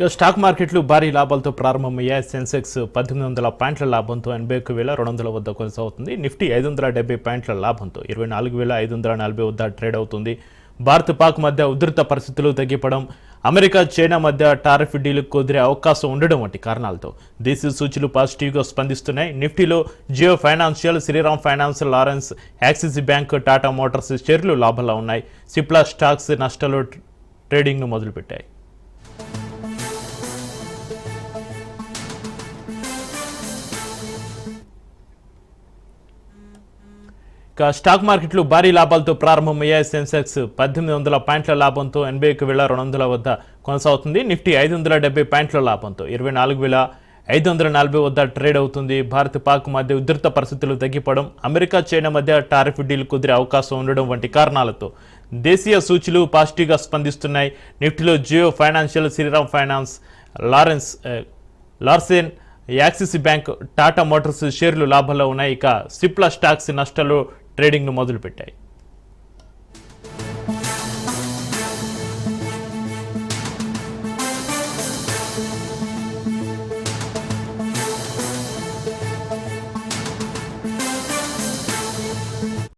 Stock మార్కెట్లు భారీ లాభాలతో ప్రారంభమయ్యాయి. సెన్సెక్స్ పద్దెనిమిది వందల పాయింట్ల లాభంతో ఎనభై ఒక్క వేల రెండు వందల వద్ద కొనసాగుతుంది. నిఫ్టీ ఐదు వందల డెబ్బై పాయింట్ల లాభంతో ఇరవై నాలుగు వేల ఐదు వందల నలభై వద్ద ట్రేడ్ అవుతుంది. భారత్ పాక్ మధ్య ఉధృత పరిస్థితులు తగ్గిపడం అమెరికా చైనా మధ్య టారిఫ్ డీలు కుదిరే అవకాశం ఉండడం వంటి కారణాలతో దేశీయ సూచీలు పాజిటివ్గా స్పందిస్తున్నాయి. నిఫ్టీలో Jio Financial Shriram Finance Lawrence Axis Bank Tata Motors షేర్లు లాభంలో ఉన్నాయి. సిప్లా స్టాక్స్ నష్టాలు ట్రేడింగ్ను మొదలుపెట్టాయి. స్టాక్ మార్కెట్లు భారీ లాభాలతో ప్రారంభమయ్యాయి. సెన్సెక్స్ పద్దెనిమిది వందల పాయింట్ల లాభంతో ఎనభై ఒక వేల రెండు వందల వద్ద కొనసాగుతుంది. నిఫ్టీ ఐదు వందల డెబ్బై పాయింట్ల లాభంతో ఇరవై నాలుగు వేల ఐదు వందల నలభై వద్ద ట్రేడ్ అవుతుంది. భారత్ పాక్ మధ్య ఉధృత పరిస్థితులు తగ్గిపోవడం అమెరికా చైనా మధ్య టారిఫ్ డీల్ కుదిరే అవకాశం ఉండడం వంటి కారణాలతో దేశీయ సూచీలు పాజిటివ్గా స్పందిస్తున్నాయి. నిఫ్టీలో Jio Financial Shriram Finance Lawrence Larsen Axis Bank Tata Motors షేర్లు లాభాల్లో ఉన్నాయి. ఇక సిప్లా స్టాక్స్ నష్టాలు ట్రేడింగ్ను మొదలుపెట్టాయి.